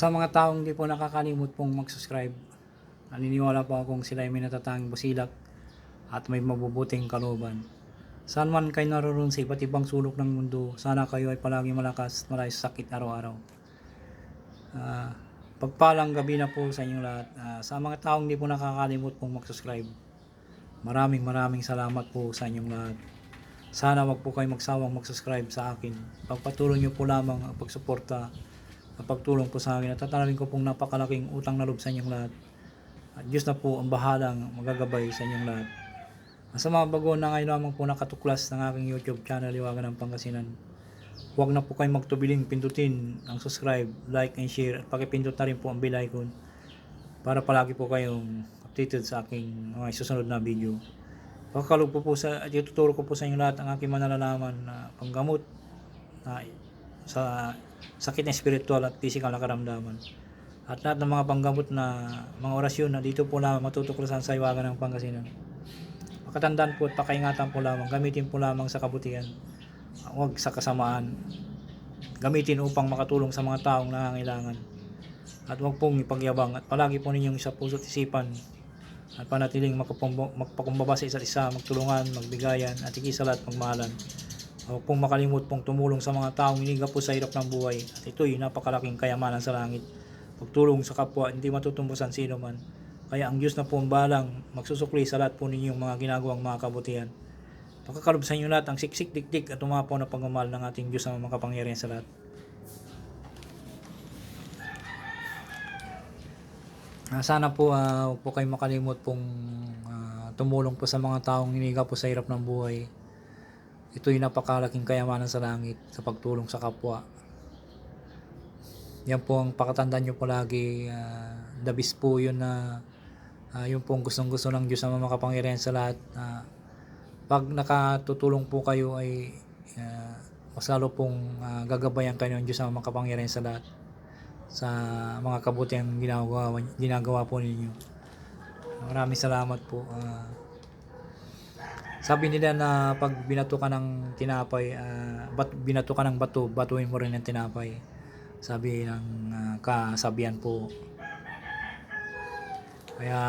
Sa mga taong di po nakakalimot pong mag-subscribe, naniniwala po akong sila ay may natatanging busilak at may mabubuting kalooban. Saan man kayo naroon sa iba't ibang sulok ng mundo, sana kayo ay palagi malakas at malayo sa sakit araw-araw. Ah, pagpalang gabi na po sa inyong lahat. Ah, sa mga taong di po nakakalimot pong mag-subscribe, maraming maraming salamat po sa inyong lahat. Sana wag po kayo magsawang mag-subscribe sa akin. Pagpatuloy niyo po lamang ang pagsuporta at pagtulong po sa akin. At tatanawin ko pong napakalaking utang na loob sa inyong lahat. At Diyos na po ang bahalang magagabay sa inyong lahat. Sa mga bago na ngayon lamang po nakatuklas ng aking YouTube channel, Iwagan ng Pangasinan. Huwag na po kayong magtubiling pindutin ang subscribe, like, and share. At pakipindot na rin po ang bell icon para palagi po kayong updated sa aking mga susunod na video. Pagkakalog po po sa, at ituturo ko po sa inyo lahat ang aking manalalaman na panggamot na sa sakit na spiritual at physical na karamdaman. At lahat ng mga panggamot na mga orasyon na dito po lamang matutuklasan sa iwagan ng Pangasinan. Pakatandaan po at pakaingatan po lamang, gamitin po lamang sa kabutihan, huwag sa kasamaan. Gamitin upang makatulong sa mga taong nangangailangan. At huwag pong ipagyabang at palagi po ninyong sa puso't isipan at panatiling magpakumbaba sa isa't isa, magtulungan, magbigayan, at higit sa. Huwag pong makalimot pong tumulong sa mga taong iniga po sa hirap ng buhay at ito'y napakalaking kayamanan sa langit. Pagtulong sa kapwa, hindi matutumbasan sino man. Kaya ang Diyos na po ang balang magsusukli sa lahat po ninyong mga ginagawang mga kabutihan. Pagkakalob sa inyo lahat ang siksik dikdik at umapaw na pagmamahal ng ating Diyos na makapangyarihan sa lahat. Ah, sana po ah, huwag po kayo makalimot pong ah, tumulong po sa mga taong hiniga po sa hirap ng buhay. Ito'y napakalaking kayamanan sa langit sa pagtulong sa kapwa. Yan po ang pakatandaan nyo po lagi. ah, the best po yun na ah, yun pong gustong gusto ng Diyos na makapangyarihan sa lahat. Ah, pag nakatutulong po kayo ay ah, mas pong ah, gagabayan kayo ng Diyos na makapangyarihan sa lahat sa mga kabutihang ginagawa, ginagawa po ninyo. Maraming salamat po. Ah, sabi nila na pag binato ka ng tinapay, ah, bat, binato ka ng bato, batuin mo rin ng tinapay. Sabi ng ah, kasabihan po. Kaya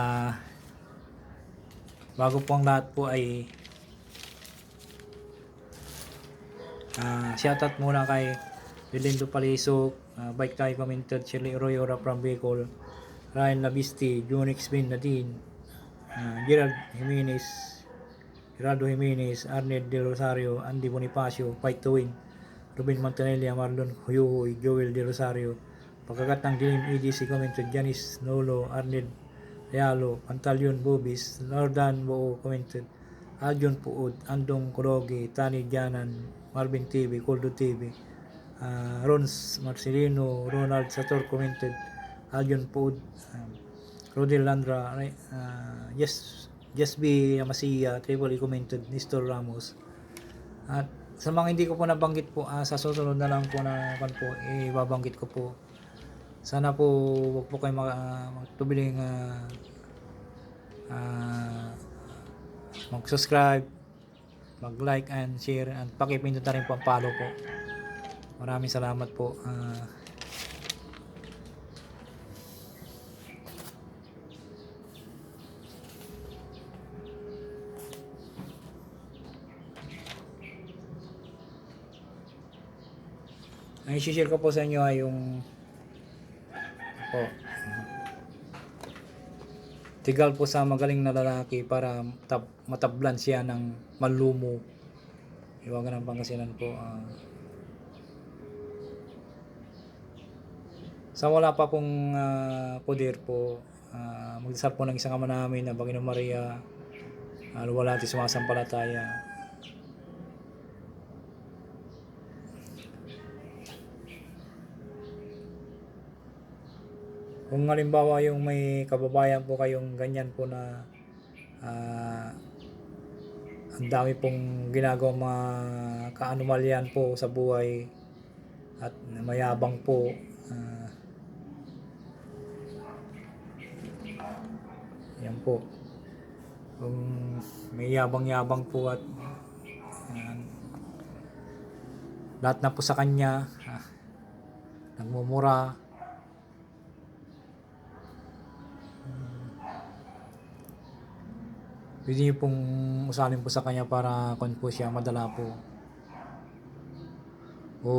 bago po ang lahat po ay ah shoutout muna kay Belindo Palisok, uh, Bike Tayo Commented, Shirley Royora from Bicol, Ryan Labisti, Junix Bin Nadine, uh, Gerald Jimenez, Geraldo Jimenez, Arnel De Rosario, Andy Bonifacio, to Win, Ruben Montanella, Marlon Huyuhoy, Joel De Rosario, Pagkagat ng Dilim EDC Commented, Janice Nolo, Arnel Realo, Pantalion Bobis, Nordan Buo Commented, Aljon Puud, Andong Kurogi, Tani Janan, Marvin TV, Coldo TV, uh, Rons Marcelino, Ronald Sator commented, Aljon Puud, um, Rodel Landra, uh, Yes, Yes B. Masiya, Triple E commented, Nestor Ramos. At sa mga hindi ko po nabanggit po, ah, sa susunod na lang po na pan po, ibabanggit ko po. Sana po wag po kayo mag, uh, magtubiling ah, ah, mag-subscribe, mag-like and share at pakipindot na rin po ang follow po. Maraming salamat po. Ah, ang i-share ko po sa inyo ay yung po. Tigal po sa magaling na lalaki para tab, matablan siya ng malumo. Iwagan ng pangasinan po ah. sa wala pa pong ah, poder po uh, magdasal po ng isang ama namin na Panginoon Maria uh, luwalhati sumasampalataya Kung halimbawa yung may kababayan po kayong ganyan po na ah, ang dami pong ginagawa mga kaanumalyan po sa buhay at mayabang po ah, yan po. Kung may yabang-yabang po at ah, lahat na po sa kanya ah, nagmumura Pwede niyo pong usalin po sa kanya para kon po siya madala po. O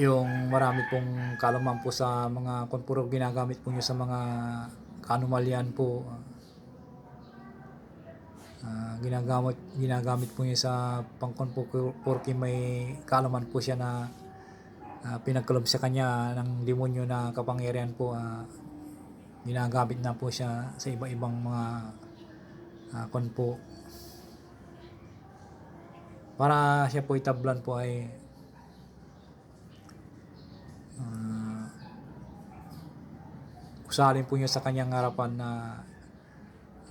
yung marami pong kalaman po sa mga kung ginagamit po nyo sa mga kanumalyan po Ah, ginagamit ginagamit po niya sa pangkon po porque may kaalaman po siya na uh, pinagkalob sa kanya ng demonyo na kapangyarihan po ah, ginagamit na po siya sa iba-ibang mga uh, kon po. Para siya po itablan po ay ah, usalin po niya sa kanyang harapan na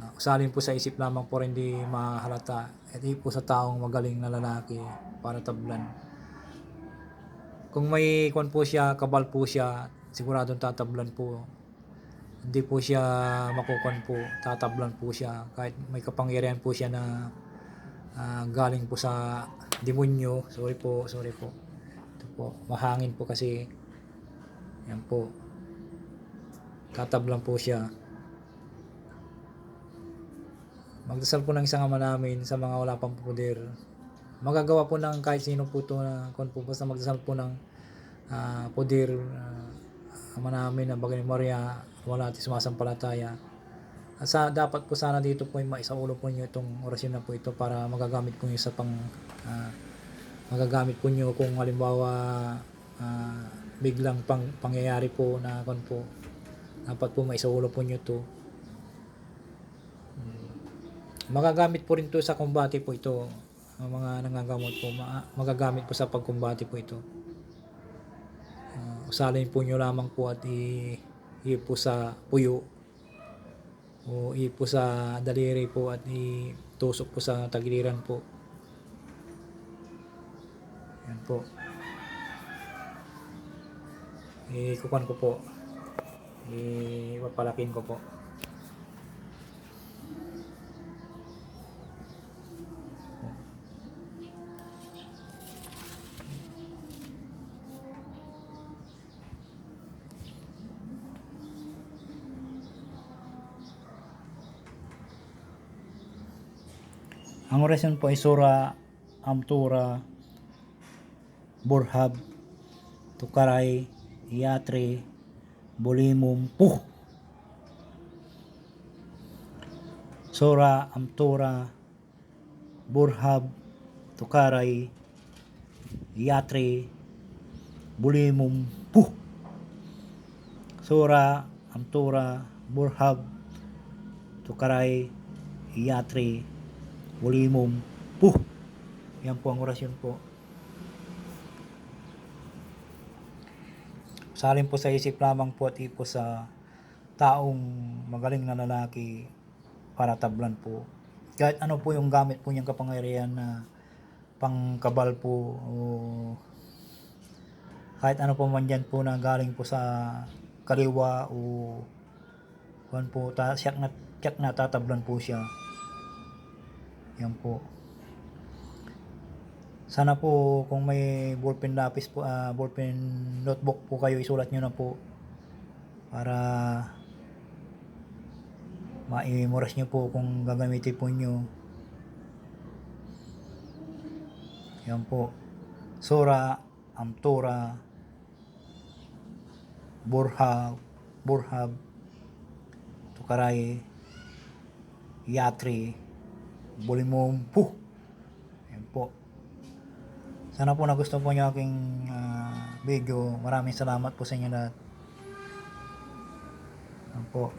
uh, usalin po sa isip lamang po hindi mahalata at po sa taong magaling na lalaki para tablan. Kung may kon po siya kabal po siya siguradong tatablan po hindi po siya makukon po tatablan po siya. Kahit may kapangyarihan po siya na ah, galing po sa demonyo. Sorry po sorry po. Ito po mahangin po kasi. Yan po. Tatablan po siya. Magdasal po ng isang ama namin sa mga wala pang poder. Magagawa po ng kahit sino po ito na kung po. Basta magdasal po ng ah, poder ah, ama namin na bagay ni Maria wala natin sumasampalataya. At sa, dapat po sana dito po ay maisaulo po nyo itong orasyon na po ito para magagamit po nyo sa pang ah, magagamit po nyo kung halimbawa ah, biglang pang, pangyayari po na kon po. Dapat po maisaulo po nyo to magagamit po rin to sa kumbate po ito. Ang mga nangagamot po ma- magagamit po sa pagkumbate po ito. Uh, usalin po nyo lamang po at i, ipo sa puyo. O ipo sa daliri po at itusok po sa tagiliran po. Yan po. Ikukan ko po. Ipapalakin ko po Ang orasyon po ay Sura Amtura Burhab Tukaray Iatre Bulimum Puh! Sura Amtura Burhab Tukaray Iatre Bulimum Puh! Sura Amtura Burhab Tukaray Iatre Bulimum Puh! Yan po ang orasyon po. Salin po sa isip lamang po at ipo sa taong magaling na lalaki para tablan po. Kahit ano po yung gamit po niyang kapangyarihan na pangkabal po o kahit ano po man dyan po na galing po sa kaliwa o kuwan po ta, siyak na, siyak na tatablan po siya yan po sana po kung may ballpen lapis po, ah, ballpen notebook po kayo, isulat nyo na po para maimemorise nyo po kung gagamitin po nyo. Yan po. Sura, Amtura, Burhab, Burhab, Tukaray, Yatri, Bulimong, Puh. Yan po. Sana po nagustuhan po niyo aking ah, video. Maraming salamat po sa inyo lahat. Yan po.